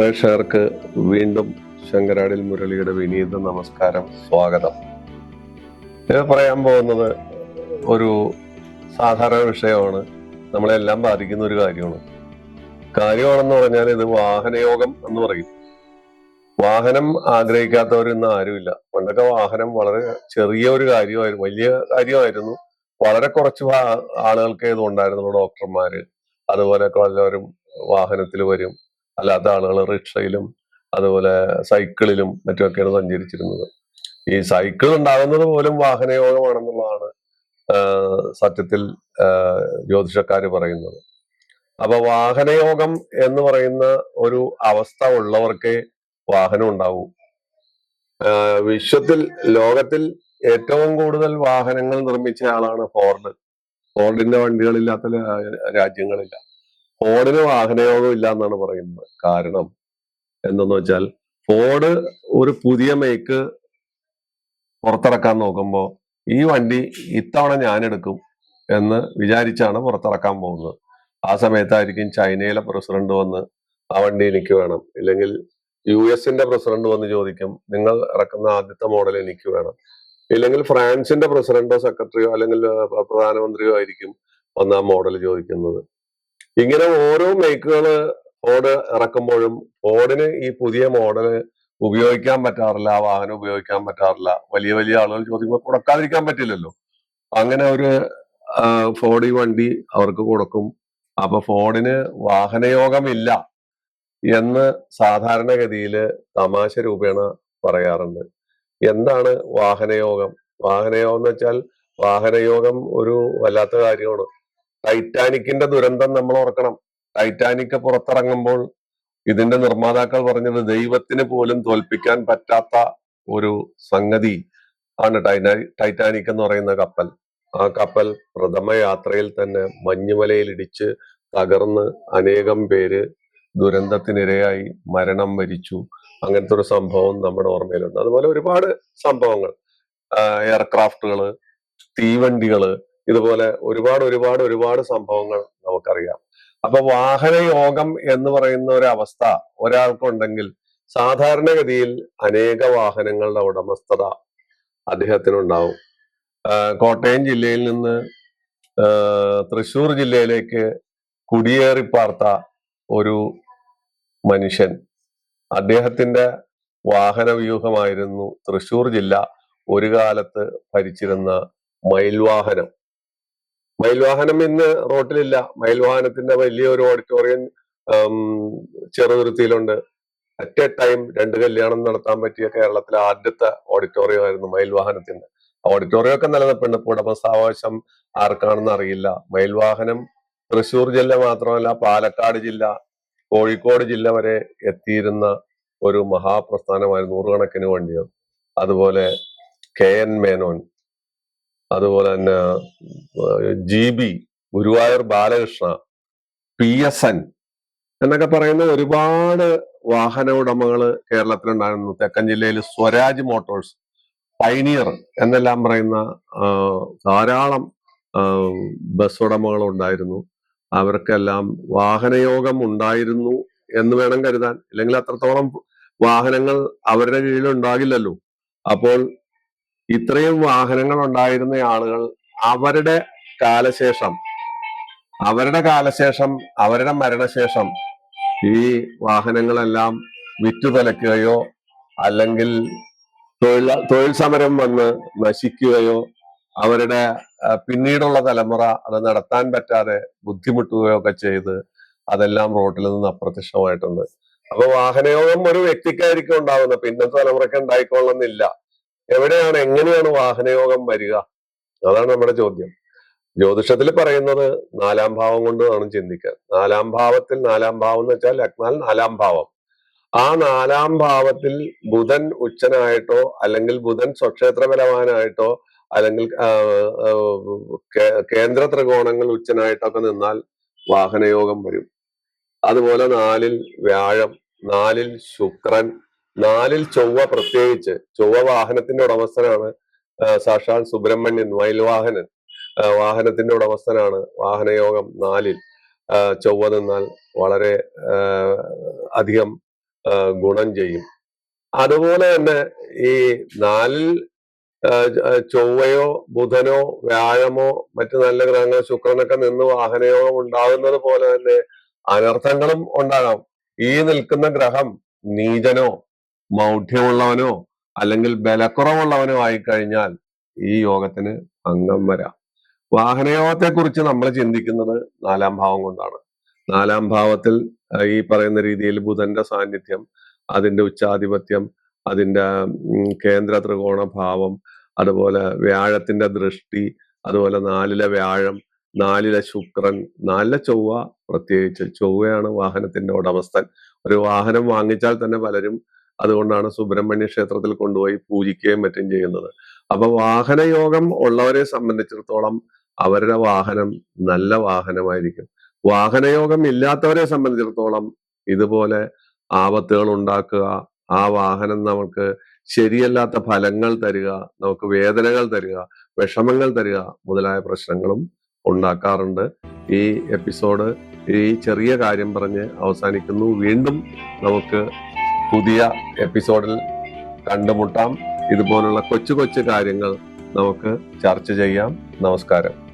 പ്രേക്ഷകർക്ക് വീണ്ടും ശങ്കരാടിൽ മുരളിയുടെ വിനീത നമസ്കാരം സ്വാഗതം. ഇത് പറയാൻ പോകുന്നത് ഒരു സാധാരണ വിഷയമാണ്. നമ്മളെല്ലാം ബാധിക്കുന്ന ഒരു കാര്യമാണ്. കാര്യമാണെന്ന് പറഞ്ഞാൽ ഇത് വാഹനയോഗം എന്ന് പറയും. വാഹനം ആഗ്രഹിക്കാത്തവർ ഇന്ന് ആരുമില്ല. പണ്ടൊക്കെ വാഹനം വളരെ ചെറിയ ഒരു കാര്യമായിരുന്നു വലിയ കാര്യമായിരുന്നു. വളരെ കുറച്ച് ആളുകൾക്കേ ഇത് ഡോക്ടർമാര്. അതുപോലെ എല്ലാവരും വാഹനത്തിൽ വരും. അല്ലാത്ത ആളുകൾ റിക്ഷയിലും അതുപോലെ സൈക്കിളിലും മറ്റുമൊക്കെയാണ് സഞ്ചരിച്ചിരുന്നത്. ഈ സൈക്കിൾ ഉണ്ടാകുന്നത് പോലും വാഹനയോഗമാണെന്നുള്ളതാണ് സത്യത്തിൽ ജ്യോതിഷക്കാർ പറയുന്നത്. അപ്പൊ വാഹനയോഗം എന്ന് പറയുന്ന ഒരു അവസ്ഥ ഉള്ളവർക്കേ വാഹനം ഉണ്ടാവൂ. വിശ്വത്തിൽ ലോകത്തിൽ ഏറ്റവും കൂടുതൽ വാഹനങ്ങൾ നിർമ്മിച്ച ആളാണ് ഫോർഡ്. ഫോർഡിന്റെ വണ്ടികളില്ലാത്ത രാജ്യങ്ങളില്ല. ഫോർഡിന് വാഹനയോഗം ഇല്ല എന്നാണ് പറയുന്നത്. കാരണം എന്തെന്ന് വെച്ചാൽ ഫോർഡ് ഒരു പുതിയ മേക്ക് പുറത്തിറക്കാൻ നോക്കുമ്പോൾ ഈ വണ്ടി ഇത്തവണ ഞാൻ എടുക്കും എന്ന് വിചാരിച്ചാണ് പുറത്തിറക്കാൻ പോകുന്നത്. ആ സമയത്തായിരിക്കും ചൈനയിലെ പ്രസിഡന്റ് വന്ന് ആ വണ്ടി എനിക്ക് വേണം. ഇല്ലെങ്കിൽ യു എസിന്റെ പ്രസിഡന്റ് വന്ന് ചോദിക്കും നിങ്ങൾ ഇറക്കുന്ന ആദ്യത്തെ മോഡൽ എനിക്ക് വേണം. ഇല്ലെങ്കിൽ ഫ്രാൻസിന്റെ പ്രസിഡന്റോ സെക്രട്ടറിയോ അല്ലെങ്കിൽ പ്രധാനമന്ത്രിയോ ആയിരിക്കും വന്ന് ആ മോഡൽ ചോദിക്കുന്നത്. ഇങ്ങനെ ഓരോ മേക്കുകൾ ഓട് ഇറക്കുമ്പോഴും ഓടിന് ഈ പുതിയ മോഡൽ ഉപയോഗിക്കാൻ പറ്റാറില്ല ആ വാഹനം ഉപയോഗിക്കാൻ പറ്റാറില്ല. വലിയ വലിയ ആളുകൾ ചോദിക്കുമ്പോൾ കൊടുക്കാതിരിക്കാൻ പറ്റില്ലല്ലോ. അങ്ങനെ ഒരു ഫോർഡി വണ്ടി അവർക്ക് കൊടുക്കും. അപ്പൊ ഫോർഡിന് വാഹനയോഗമില്ല എന്ന് സാധാരണഗതിയിൽ തമാശ രൂപേണ പറയാറുണ്ട്. എന്താണ് വാഹനയോഗം? വാഹനയോഗം എന്ന് വെച്ചാൽ വാഹനയോഗം ഒരു വല്ലാത്ത കാര്യമാണ്. ടൈറ്റാനിക്കിന്റെ ദുരന്തം നമ്മൾ ഓർക്കണം. ടൈറ്റാനിക് പുറത്തിറങ്ങുമ്പോൾ ഇതിന്റെ നിർമ്മാതാക്കൾ പറഞ്ഞത് ദൈവത്തിന് പോലും തോൽപ്പിക്കാൻ പറ്റാത്ത ഒരു സംഗതി ആണ് ടൈറ്റാ- ടൈറ്റാനിക് എന്ന് പറയുന്ന കപ്പൽ. ആ കപ്പൽ പ്രഥമ യാത്രയിൽ തന്നെ മഞ്ഞുമലയിൽ ഇടിച്ച് തകർന്ന് അനേകം പേര് ദുരന്തത്തിനിരയായി മരണം വരിച്ചു. അങ്ങനത്തെ ഒരു സംഭവം നമ്മുടെ ഓർമ്മയിലുണ്ട്. അതുപോലെ ഒരുപാട് സംഭവങ്ങൾ. എയർക്രാഫ്റ്റുകൾ തീവണ്ടികൾ ഇതുപോലെ ഒരുപാട് ഒരുപാട് ഒരുപാട് സംഭവങ്ങൾ നമുക്കറിയാം. അപ്പൊ വാഹനയോഗം എന്ന് പറയുന്ന ഒരു അവസ്ഥ ഒരാൾക്കുണ്ടെങ്കിൽ സാധാരണഗതിയിൽ അനേക വാഹനങ്ങളുടെ ഉടമസ്ഥത അദ്ദേഹത്തിനുണ്ടാവും. കോട്ടയം ജില്ലയിൽ നിന്ന് തൃശൂർ ജില്ലയിലേക്ക് കുടിയേറി പാർത്ത ഒരു മനുഷ്യൻ. അദ്ദേഹത്തിന്റെ വാഹന വ്യൂഹമായിരുന്നു തൃശൂർ ജില്ല ഒരു കാലത്ത് ഭരിച്ചിരുന്ന മയിൽവാഹനം. മയിൽവാഹനം ഇന്ന് റോട്ടിലില്ല. മയിൽ മയിൽവാഹനത്തിന്റെ വലിയൊരു ഓഡിറ്റോറിയം ചെറുതുരുത്തിയിലുണ്ട്. അറ്റ് എ ടൈം രണ്ട് കല്യാണം നടത്താൻ പറ്റിയ കേരളത്തിലെ ആദ്യത്തെ ഓഡിറ്റോറിയം ആയിരുന്നു മയിൽ വാഹനത്തിന്റെ ഓഡിറ്റോറിയം ഒക്കെ നിലനിൽപ്പുണ്ട്. ഉടമസ്ഥാവകാശം ആർക്കാണെന്ന് അറിയില്ല. മയിൽ വാഹനം തൃശൂർ ജില്ല മാത്രമല്ല പാലക്കാട് ജില്ല കോഴിക്കോട് ജില്ല വരെ എത്തിയിരുന്ന ഒരു മഹാപ്രസ്ഥാനമായിരുന്നു നൂറുകണക്കിന് വണ്ടികൾ. അതുപോലെ കെ എൻ മേനോൻ. അതുപോലെ തന്നെ G B Guruvayur Balakrishna P S N എന്നൊക്കെ പറയുന്ന ഒരുപാട് വാഹന ഉടമകൾ കേരളത്തിലുണ്ടായിരുന്നു. തെക്കൻ ജില്ലയിൽ സ്വരാജ് മോട്ടോഴ്സ് പൈനിയർ എന്നെല്ലാം പറയുന്ന ധാരാളം ബസ് ഉടമകൾ ഉണ്ടായിരുന്നു അവർക്കെല്ലാം വാഹനയോഗം ഉണ്ടായിരുന്നു എന്ന് വേണം കരുതാൻ. അല്ലെങ്കിൽ അത്രത്തോളം വാഹനങ്ങൾ അവരുടെ കീഴിൽ ഉണ്ടാകില്ലല്ലോ അപ്പോൾ ഇത്രയും വാഹനങ്ങൾ ഉണ്ടായിരുന്ന ആളുകൾ അവരുടെ കാലശേഷം അവരുടെ കാലശേഷം അവരുടെ മരണശേഷം ഈ വാഹനങ്ങളെല്ലാം വിറ്റുതലക്കുകയോ അല്ലെങ്കിൽ തൊഴിൽ തൊഴിൽ സമരം വന്ന് നശിക്കുകയോ അവരുടെ പിന്നീടുള്ള തലമുറ അത് നടത്താൻ പറ്റാതെ ബുദ്ധിമുട്ടുകയോ ഒക്കെ ചെയ്ത് അതെല്ലാം റോട്ടിൽ നിന്ന് അപ്രത്യക്ഷമായിട്ടുണ്ട്. അപ്പൊ വാഹനയോഗം ഒരു വ്യക്തിക്കായിരിക്കും ഉണ്ടാവുന്നത്. പിന്നത്തെ തലമുറയ്ക്ക് ഉണ്ടായിക്കൊള്ളുന്നില്ല. എവിടെയാണ് എങ്ങനെയാണ് വാഹനയോഗം വരിക? അതാണ് നമ്മുടെ ചോദ്യം. ജ്യോതിഷത്തിൽ പറയുന്നത് നാലാം ഭാവം കൊണ്ട് വേണം ചിന്തിക്കാൻ നാലാം ഭാവത്തിൽ നാലാം ഭാവം എന്ന് വെച്ചാൽ ലഗ്നാൽ നാലാം ഭാവം. ആ നാലാം ഭാവത്തിൽ ബുധൻ ഉച്ചനായിട്ടോ അല്ലെങ്കിൽ ബുധൻ സ്വക്ഷേത്ര ബലവാനായിട്ടോ അല്ലെങ്കിൽ കേന്ദ്ര ത്രികോണങ്ങൾ ഉച്ചനായിട്ടൊക്കെ നിന്നാൽ വാഹനയോഗം വരും. അതുപോലെ നാലിൽ വ്യാഴം നാലിൽ ശുക്രൻ നാലിൽ ചൊവ്വ പ്രത്യേകിച്ച് ചൊവ്വ വാഹനത്തിന്റെ ഉടമസ്ഥനാണ് സാഷാൻ സുബ്രഹ്മണ്യൻ മയിൽവാഹനൻ വാഹനൻ. വാഹനത്തിന്റെ ഉടമസ്ഥനാണ് വാഹനയോഗം നാലിൽ. ചൊവ്വ നിന്നാൽ വളരെ അധികം ഗുണം ചെയ്യും. അതുപോലെ തന്നെ ഈ നാലിൽ ചൊവ്വയോ ബുധനോ വ്യാഴമോ മറ്റു നല്ല ഗ്രഹങ്ങൾ ശുക്രനൊക്കെ നിന്ന് വാഹനയോഗം ഉണ്ടാകുന്നത് പോലെ തന്നെ അനർത്ഥങ്ങളും ഉണ്ടാകാം. ഈ നിൽക്കുന്ന ഗ്രഹം നീചനോ മൗഢ്യമുള്ളവനോ അല്ലെങ്കിൽ ബലക്കുറവുള്ളവനോ ആയിക്കഴിഞ്ഞാൽ ഈ യോഗത്തിന് അംഗം വരാം. വാഹനയോഗത്തെ കുറിച്ച് നമ്മൾ ചിന്തിക്കുന്നത് നാലാം ഭാവം കൊണ്ടാണ്. നാലാം ഭാവത്തിൽ ഈ പറയുന്ന രീതിയിൽ ബുധന്റെ സാന്നിധ്യം അതിന്റെ ഉച്ചാധിപത്യം അതിന്റെ കേന്ദ്ര ത്രികോണ ഭാവം അതുപോലെ വ്യാഴത്തിന്റെ ദൃഷ്ടി അതുപോലെ നാലിലെ വ്യാഴം നാലിലെ ശുക്രൻ നാലിലെ ചൊവ്വ പ്രത്യേകിച്ച്. ചൊവ്വയാണ് വാഹനത്തിന്റെ ഉടമസ്ഥൻ. ഒരു വാഹനം വാങ്ങിച്ചാൽ തന്നെ പലരും അതുകൊണ്ടാണ് സുബ്രഹ്മണ്യ ക്ഷേത്രത്തിൽ കൊണ്ടുപോയി പൂജിക്കുകയും മറ്റും ചെയ്യുന്നത്. അപ്പൊ വാഹനയോഗം ഉള്ളവരെ സംബന്ധിച്ചിടത്തോളം അവരുടെ വാഹനം നല്ല വാഹനമായിരിക്കും. വാഹനയോഗം ഇല്ലാത്തവരെ സംബന്ധിച്ചിടത്തോളം ഇതുപോലെ ആപത്തുകൾ ഉണ്ടാക്കുക ആ വാഹനം നമുക്ക് ശരിയല്ലാത്ത ഫലങ്ങൾ തരിക നമുക്ക് വേദനകൾ തരിക വിഷമങ്ങൾ തരിക മുതലായ പ്രശ്നങ്ങളും ഉണ്ടാക്കാറുണ്ട്. ഈ എപ്പിസോഡ് ഈ ചെറിയ കാര്യം പറഞ്ഞ് അവസാനിക്കുന്നു. വീണ്ടും നമുക്ക് പുതിയ എപ്പിസോഡിൽ കണ്ടുമുട്ടാം. ഇതുപോലുള്ള കൊച്ചു കൊച്ചു കാര്യങ്ങൾ നമുക്ക് ചർച്ച ചെയ്യാം. നമസ്കാരം.